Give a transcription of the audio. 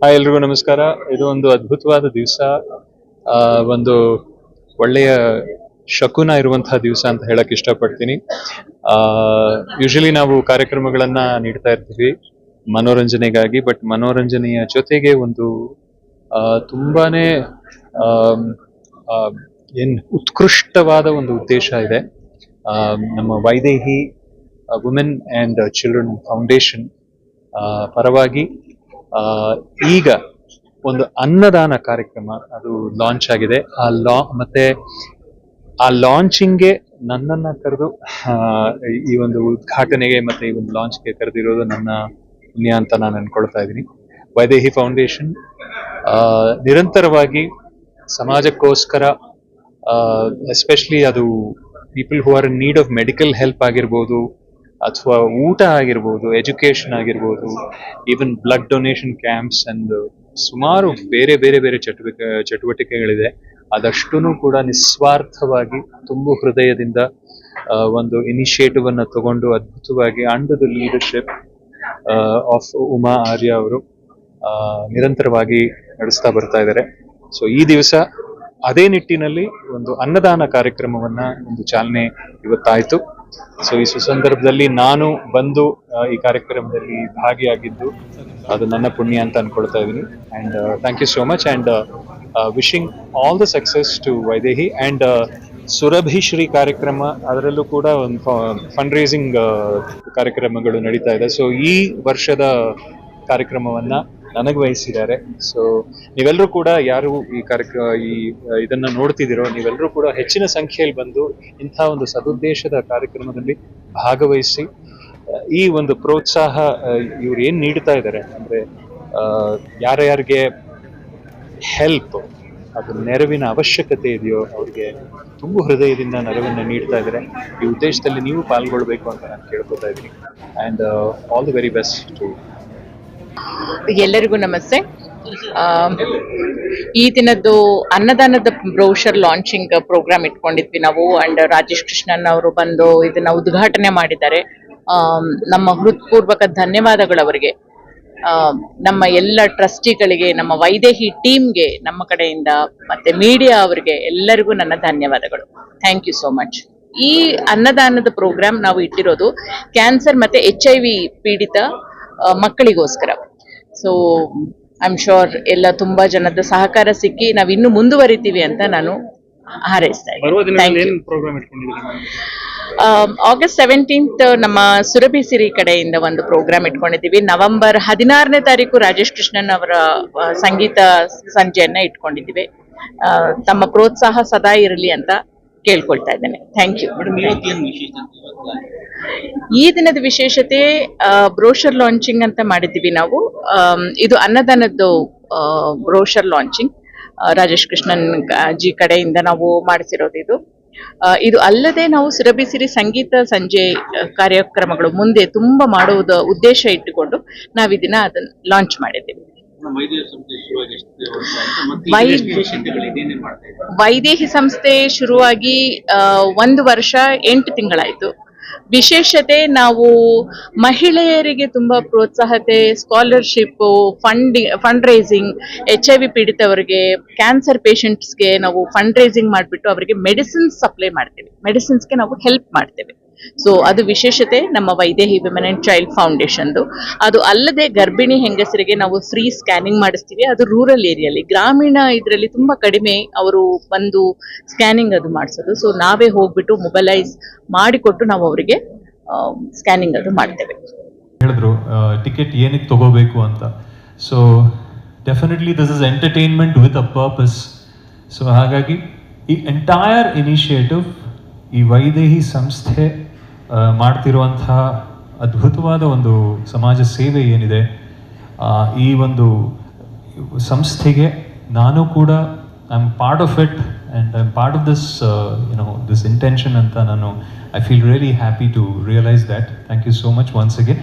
Hi ಎಲ್ರಿಗೂ ನಮಸ್ಕಾರ. ಇದು ಒಂದು ಅದ್ಭುತವಾದ ದಿವಸ. ಒಂದು ಒಳ್ಳೆಯ ಶಕುನ ಇರುವಂತಹ ದಿವಸ ಅಂತ ಹೇಳಕ್ ಇಷ್ಟಪಡ್ತೀನಿ. ಯೂಶಲಿ ನಾವು ಕಾರ್ಯಕ್ರಮಗಳನ್ನ ನೀಡ್ತಾ ಇರ್ತೀವಿ ಮನೋರಂಜನೆಗಾಗಿ ಬಟ್ ಮನೋರಂಜನೆಯ ಜೊತೆಗೆ ಒಂದು ಆ, ತುಂಬಾನೇ ಏನ್ ಉತ್ಕೃಷ್ಟವಾದ ಒಂದು ಉದ್ದೇಶ ಇದೆ. ನಮ್ಮ Vaidehi women and children foundation ಪರವಾಗಿ ಈಗ ಒಂದು ಅನ್ನದಾನ ಕಾರ್ಯಕ್ರಮ ಅದು ಲಾಂಚ್ ಆಗಿದೆ. ಆ ಲಾ, ಮತ್ತೆ ಆ ಲಾಂಚಿಂಗ್ಗೆ ನನ್ನನ್ನ ಕರೆದು ಈ ಒಂದು ಉದ್ಘಾಟನೆಗೆ ಮತ್ತೆ ಈ ಒಂದು ಲಾಂಚ್ಗೆ ಕರೆದಿರೋದು ನನ್ನ ಪುಣ್ಯ ಅಂತ ನಾನು ಅನ್ಕೊಳ್ತಾ ಇದ್ದೀನಿ. ವೈದೇಹಿ ಫೌಂಡೇಶನ್ ನಿರಂತರವಾಗಿ ಸಮಾಜಕ್ಕೋಸ್ಕರ ಎಸ್ಪೆಷಲಿ ಅದು people who are in need of medical help ಆಗಿರ್ಬೋದು ಅಥವಾ ಊಟ ಆಗಿರ್ಬೋದು ಎಜುಕೇಶನ್ ಆಗಿರ್ಬೋದು even blood donation camps and ಸುಮಾರು ಬೇರೆ ಬೇರೆ ಬೇರೆ ಚಟುವಟಿಕೆ, ಚಟುವಟಿಕೆಗಳಿದೆ. ಅದಷ್ಟೂ ಕೂಡ ನಿಸ್ವಾರ್ಥವಾಗಿ ತುಂಬು ಹೃದಯದಿಂದ ಒಂದು ಇನಿಷಿಯೇಟಿವ್ ಅನ್ನು ತಗೊಂಡು ಅದ್ಭುತವಾಗಿ under the leadership of Uma Arya ಅವರು ನಿರಂತರವಾಗಿ ನಡೆಸ್ತಾ ಬರ್ತಾ ಇದ್ದಾರೆ. ಸೊ ಈ ದಿವಸ ಅದೇ ನಿಟ್ಟಿನಲ್ಲಿ ಒಂದು ಅನ್ನದಾನ ಕಾರ್ಯಕ್ರಮವನ್ನ ಒಂದು ಚಾಲನೆ ಇವತ್ತಾಯ್ತು. ಸೊ ಈ ಸುಸಂದರ್ಭದಲ್ಲಿ ನಾನು ಬಂದು ಈ ಕಾರ್ಯಕ್ರಮದಲ್ಲಿ ಭಾಗಿಯಾಗಿದ್ದು ಅದು ನನ್ನ ಪುಣ್ಯ ಅಂತ ಅನ್ಕೊಳ್ತಾ ಇದ್ದೀನಿ. And thank you so much and wishing all the success to Vaidehi and Surabhi Shri ಕಾರ್ಯಕ್ರಮ, ಅದರಲ್ಲೂ ಕೂಡ ಒಂದು ಫಂಡ್ ರೇಸಿಂಗ್ ಕಾರ್ಯಕ್ರಮಗಳು ನಡೀತಾ ಇದೆ. ಸೊ ಈ ವರ್ಷದ ಕಾರ್ಯಕ್ರಮವನ್ನ ನನಗೆ ವಹಿಸಿದ್ದಾರೆ ಸೊ ನೀವೆಲ್ಲರೂ ಕೂಡ ಯಾರು ಈ ಕಾರ್ಯಕ್ರಮ ಈ, ಇದನ್ನ ನೋಡ್ತಿದ್ದೀರೋ ನೀವೆಲ್ಲರೂ ಕೂಡ ಹೆಚ್ಚಿನ ಸಂಖ್ಯೆಯಲ್ಲಿ ಬಂದು ಇಂಥ ಒಂದು ಸದುದ್ದೇಶದ ಕಾರ್ಯಕ್ರಮದಲ್ಲಿ ಭಾಗವಹಿಸಿ, ಈ ಒಂದು ಪ್ರೋತ್ಸಾಹ ಇವ್ರು ಏನ್ ನೀಡ್ತಾ ಇದ್ದಾರೆ ಅಂದ್ರೆ ಯಾರ್ಯಾರಿಗೆ ಹೆಲ್ಪ್ ಅದು ನೆರವಿನ ಅವಶ್ಯಕತೆ ಇದೆಯೋ ಅವ್ರಿಗೆ ತುಂಬು ಹೃದಯದಿಂದ ನೆರವನ್ನ ನೀಡ್ತಾ ಇದ್ದಾರೆ. ಈ ಉದ್ದೇಶದಲ್ಲಿ ನೀವು ಪಾಲ್ಗೊಳ್ಬೇಕು ಅಂತ ನಾನು ಕೇಳ್ಕೊತಾ ಇದ್ದೀನಿ. And all the very best to ಎಲ್ಲರಿಗೂ ನಮಸ್ತೆ. ಈ ದಿನದ್ದು ಅನ್ನದಾನದ ಬ್ರೌಷರ್ ಲಾಂಚಿಂಗ್ ಪ್ರೋಗ್ರಾಮ್ ಇಟ್ಕೊಂಡಿದ್ವಿ ನಾವು ಅಂಡ್ ರಾಜೇಶ್ ಕೃಷ್ಣನ್ ಅವರು ಬಂದು ಇದನ್ನ ಉದ್ಘಾಟನೆ ಮಾಡಿದ್ದಾರೆ. ನಮ್ಮ ಹೃತ್ಪೂರ್ವಕ ಧನ್ಯವಾದಗಳು ಅವರಿಗೆ. ನಮ್ಮ ಎಲ್ಲ ಟ್ರಸ್ಟಿಗಳಿಗೆ ನಮ್ಮ ವೈದೇಹಿ ಟೀಮ್ಗೆ ನಮ್ಮ ಕಡೆಯಿಂದ ಮತ್ತೆ ಮೀಡಿಯಾ ಅವರಿಗೆ ಎಲ್ಲರಿಗೂ ನನ್ನ ಧನ್ಯವಾದಗಳು. ಥ್ಯಾಂಕ್ ಯು ಸೋ ಮಚ್ ಈ ಅನ್ನದಾನದ ಪ್ರೋಗ್ರಾಮ್ ನಾವು ಇಟ್ಟಿರೋದು ಕ್ಯಾನ್ಸರ್ ಮತ್ತೆ ಎಚ್ ಐ ವಿ ಪೀಡಿತ ಮಕ್ಕಳಿಗೋಸ್ಕರ. ಸೊ ಐ ಆಮ್ ಶೋರ್ ಎಲ್ಲ ತುಂಬಾ ಜನದ ಸಹಕಾರ ಸಿಕ್ಕಿ ನಾವ್ ಇನ್ನು ಮುಂದುವರಿತೀವಿ ಅಂತ ನಾನು ಹಾರೈಸ್ತಾ ಇದ್ದೀನಿ. ಆಗಸ್ಟ್ ಸೆವೆಂಟೀನ್ತ್ ನಮ್ಮ ಸುರಭಿ ಸಿರಿ ಕಡೆಯಿಂದ ಒಂದು ಪ್ರೋಗ್ರಾಮ್ ಇಟ್ಕೊಂಡಿದ್ದೀವಿ. ನವೆಂಬರ್ ಹದಿನಾರನೇ ತಾರೀಕು ರಾಜೇಶ್ ಕೃಷ್ಣನ್ ಅವರ ಸಂಗೀತ ಸಂಜೆಯನ್ನ ಇಟ್ಕೊಂಡಿದ್ದೀವಿ. ತಮ್ಮ ಪ್ರೋತ್ಸಾಹ ಸದಾ ಇರಲಿ ಅಂತ ಕೇಳ್ಕೊಳ್ತಾ ಇದ್ದೇನೆ. ಥ್ಯಾಂಕ್ ಯು ಈ ದಿನದ ವಿಶೇಷತೆ ಬ್ರೋಷರ್ ಲಾಂಚಿಂಗ್ ಅಂತ ಮಾಡಿದ್ದೀವಿ ನಾವು. ಇದು ಅನ್ನದಾನದ್ದು ಬ್ರೋಷರ್ ಲಾಂಚಿಂಗ್ ರಾಜೇಶ್ ಕೃಷ್ಣನ್ ಜಿ ಕಡೆಯಿಂದ ನಾವು ಮಾಡಿಸಿರೋದು ಇದು. ಇದು ಅಲ್ಲದೆ ನಾವು ಸುರಭಿ ಸಿರಿ ಸಂಗೀತ ಸಂಜೆ ಕಾರ್ಯಕ್ರಮಗಳು ಮುಂದೆ ತುಂಬಾ ಮಾಡುವುದ ಉದ್ದೇಶ ಇಟ್ಟುಕೊಂಡು ನಾವು ಇದನ್ನ ಅದನ್ನ ಲಾಂಚ್ ಮಾಡಿದ್ದೀವಿ. ವೈದೇಹಿ ಸಂಸ್ಥೆ ಶುರುವಾಗಿ ಆ, ಒಂದು ವರ್ಷ ಎಂಟು ತಿಂಗಳಾಯ್ತು. ವಿಶೇಷತೆ ನಾವು ಮಹಿಳೆಯರಿಗೆ ತುಂಬಾ ಪ್ರೋತ್ಸಾಹತೆ scholarship fund fund raising H I V ಪೀಡಿತವರಿಗೆ cancer ಪೇಷಂಟ್ಸ್ಗೆ ನಾವು ಫಂಡ್ ರೈಸಿಂಗ್ ಮಾಡಿಬಿಟ್ಟು ಅವರಿಗೆ ಮೆಡಿಸಿನ್ಸ್ ಸಪ್ಲೈ ಮಾಡ್ತೇವೆ. ಮೆಡಿಸಿನ್ಸ್ಗೆ ನಾವು ಹೆಲ್ಪ್ ಮಾಡ್ತೇವೆ. ಸೊ ಅದು ವಿಶೇಷತೆ ನಮ್ಮ ವೈದೇಹಿ ವಿಮೆನ್ ಅಂಡ್ ಚೈಲ್ಡ್ ಫೌಂಡೇಶನ್ದು ಅದು ಅಲ್ಲದೆ ಗರ್ಭಿಣಿ ಹೆಂಗಸರಿಗೆ ನಾವು ಫ್ರೀ ಸ್ಕ್ಯಾನಿಂಗ್ ಮಾಡಿಸ್ತೀವಿ. ಅದು ರೂರಲ್ ಏರಿಯಲ್ಲಿ ಗ್ರಾಮೀಣ ಇದರಲ್ಲಿ ತುಂಬಾ ಕಡಿಮೆ ಅವರು ಬಂದು ಸ್ಕ್ಯಾನಿಂಗ್ ಅದು ಮಾಡಿಸೋದು. ಸೊ ನಾವೇ ಹೋಗ್ಬಿಟ್ಟು ಮೊಬಲೈಸ್ ಮಾಡಿಕೊಟ್ಟು ನಾವು ಅವರಿಗೆ ಸ್ಕ್ಯಾನಿಂಗ್ ಅದು ಮಾಡ್ತೇವೆ. ಹೇಳಿದ್ರು ಟಿಕೆಟ್ ಏನಕ್ಕೆ ತಗೋಬೇಕು ಅಂತ. So definitely this is entertainment with a purpose so ಹಾಗಾಗಿ ಈ ಎಂಟೈರ್ ಇನಿಷಿಯೇಟಿವ್ ಈ ವೈದೇಹಿ ಸಂಸ್ಥೆ ಮಾಡ್ತಿರುವಂತಹ ಅದ್ಭುತವಾದ ಒಂದು ಸಮಾಜ ಸೇವೆ ಏನಿದೆ ಈ ಒಂದು ಸಂಸ್ಥೆಗೆ ನಾನು ಕೂಡ I am part of it and I am part of this you know this intention ಅಂತ ನಾನು I feel really happy to realise that thank you so much once again